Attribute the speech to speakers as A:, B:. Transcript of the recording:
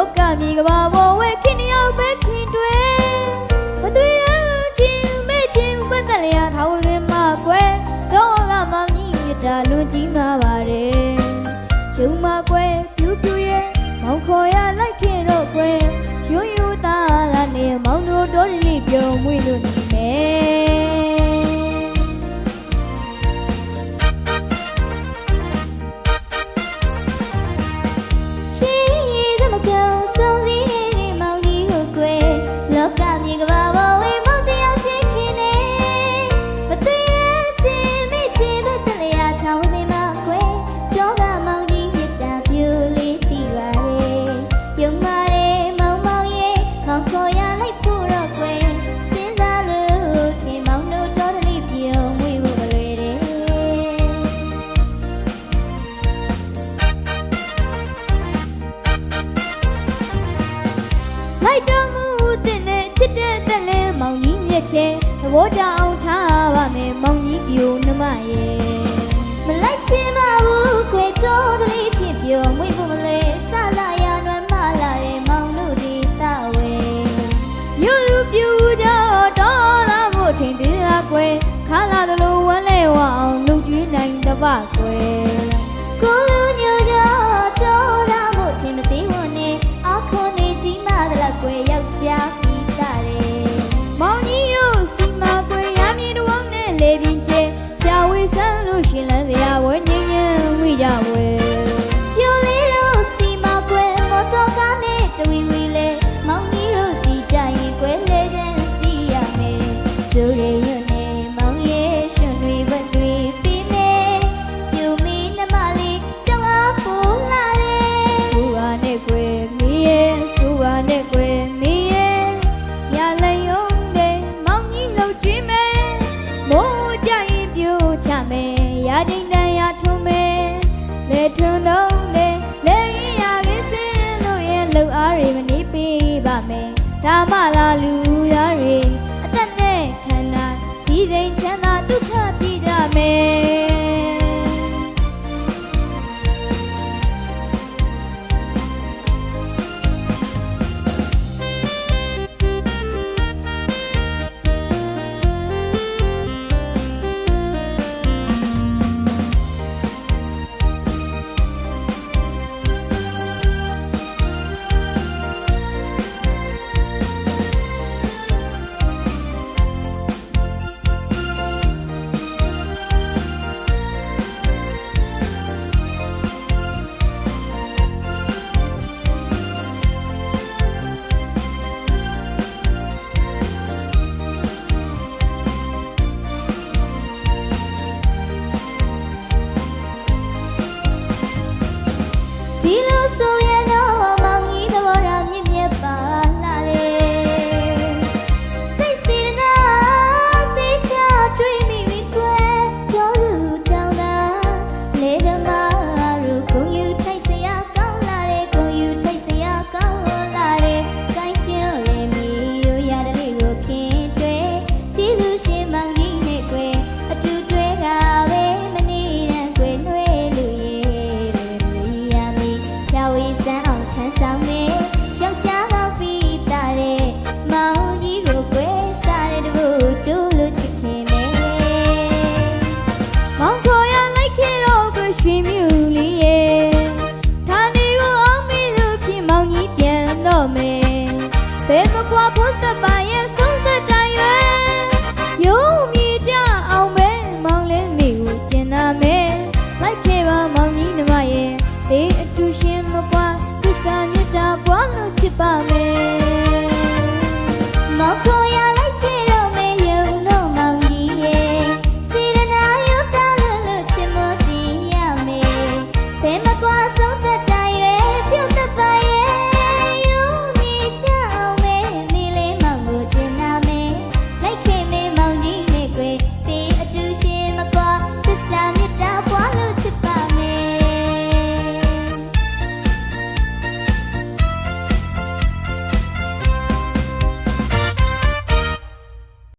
A: လောကမြေကဘာပေါ်ဝဲခင်တယောက်ပဲခင်တွေမသွေးရချင်းမဲချင်းဘတ်တလျာထောင်းစင်မကွယ်တော့ကမမီမြတာလွန်ကြီးမှာပါတယ်ယုံမကွယ်ပြူပြူရဲ့မောင်ခေါ်ရလိုက်ခင်တော့ကွယ်ရိုးရိုးသားသားနဲ့မောင်တို့တော်လေးပြုံးမွေးလို့နေမယ်
B: ကြီးမြက်ချဲသ
A: ဘောကြအောင်ထားပါမယ်မောင်ကြီးပြူနှမရဲ့
B: မလိုက်ချင်ပါဘူးခွေတော်တလေးဖြစ်ပြုံမွေးဖို့မလဲဆလာရနွမ်းမလာတဲ့မောင်တို့ဒီတာဝဲ
A: ယူယူပြူကြတော်လာဖို့ထင်သေးလားကွယ်ခါလာသလိုဝမ်းလဲဝအောင်လူကျွေးနိုင်တပကွယ်
B: ကြ
A: ဝဲ
B: ပြိုလေးတို့စီမကွယ်မော်တော်ကားနဲ့တဝီဝီလဲမောင်ကြီးတို့စီကြရင်ကွယ်လဲတဲ့စီရမယ်ဆိုရရွနဲ့မောင်ရဲ့ရှင်တွေဘက်တွေပြီးမယ်ပြူမီနှမလေးကြောက်အားပူလာတယ်
A: ဆူပါနဲ့ကွယ်မီးရဲ့ဆူပါနဲ့ကွယ်မီးရဲ့ရလည်းယုံတယ်မောင်ကြီးလှုပ်ကြည့်မယ်မိုးကြရင်ပြိုချမယ်ရတိန်တန်ရထုံးမယ် လေထုံတော့လေလေရရကစင်းလို့ရဲ့လှုပ်အားတွေမနေပေးပါမယ်ဒါမှသာလူ ဒီ
B: လိုဆို
A: တော့မယ်ဘယ်မကွာဖို့တပါရဲ့ဆုံးသက်တိုင်ရွယ်ယုံမြည်ကြအောင်ပဲမောင်လေးမိကိုကျင်နာမယ်လိုက်ခဲ့ပါမောင်ကြီးနှမရဲ့ဒီအတူရှင်မကွာသစ္စာမြတ်တာပွားလို့ချစ်ပါမယ်